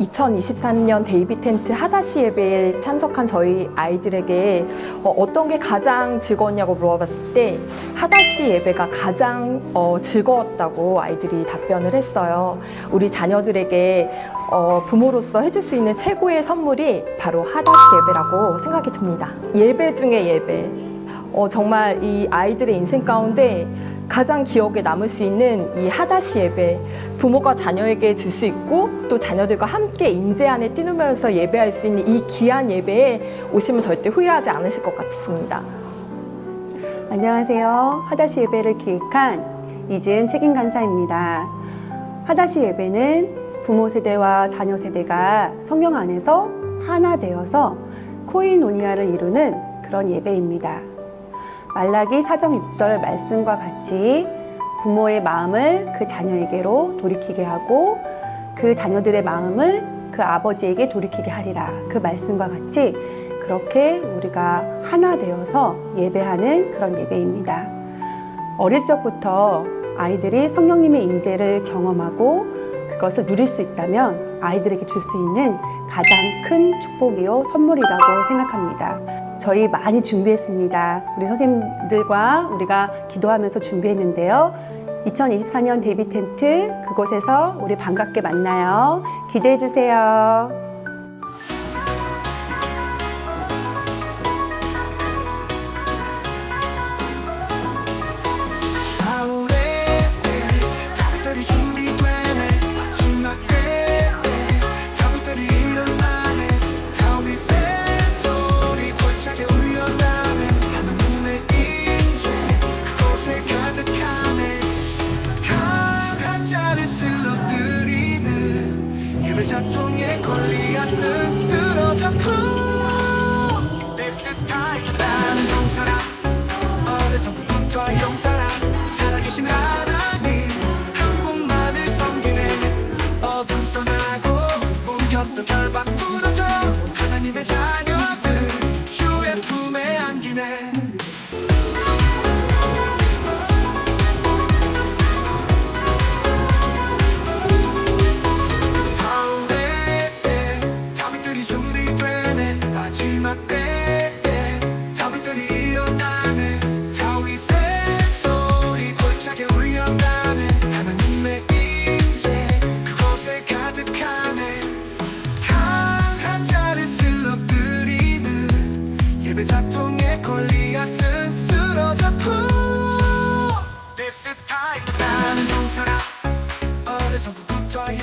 2023년 데이비 텐트 하다시 예배에 참석한 저희 아이들에게 어, 떤게 가장 즐거웠냐고 물어봤을 때 하다시 예배가 가장 어, 즐거웠다고 아이들이 답변을 했어요. 우리 자녀들에게 어, 부모로서 해줄 수 있는 최고의 선물이 바로 하다시 예배라고 생각이 듭니다. 예배 중에 예배. 어, 정말 이 아이들의 인생 가운데 가장 기억에 남을 수 있는 이 하다시 예배 부모가 자녀에게 줄 수 있고 또 자녀들과 함께 임재 안에 뛰누면서 예배할 수 있는 이 귀한 예배에 오시면 절대 후회하지 않으실 것 같습니다. 안녕하세요. 하다시 예배를 기획한 이지은 책임 간사입니다. 하다시 예배는 부모 세대와 자녀 세대가 성령 안에서 하나 되어서 코이노니아를 이루는 그런 예배입니다. 말라기 4장 6절 말씀과 같이 부모의 마음을 그 자녀에게로 돌이키게 하고 그 자녀들의 마음을 그 아버지에게 돌이키게 하리라. 그 말씀과 같이 그렇게 우리가 하나 되어서 예배하는 그런 예배입니다. 어릴 적부터 아이들이 성령님의 임재를 경험하고 그것을 누릴 수 있다면 아이들에게 줄 수 있는 가장 큰 축복이요 선물이라고 생각합니다. 저희 많이 준비했습니다. 우리 선생님들과 우리가 기도하면서 준비했는데요. 2024년 데뷔 텐트 그곳에서 우리 반갑게 만나요. 기대해 주세요. 자통에 골리앗은 쓰러졌고. This is time 나는 용사라. 어려서부터 용사라. 살아계신 하나님. 한 분만을 섬기네. 어둠 떠나고 무격도 결박 부러져. 하나님의 자녀 골리앗은 쓰러졌고 This is time. 나는 용사라. 어려서부터 하나님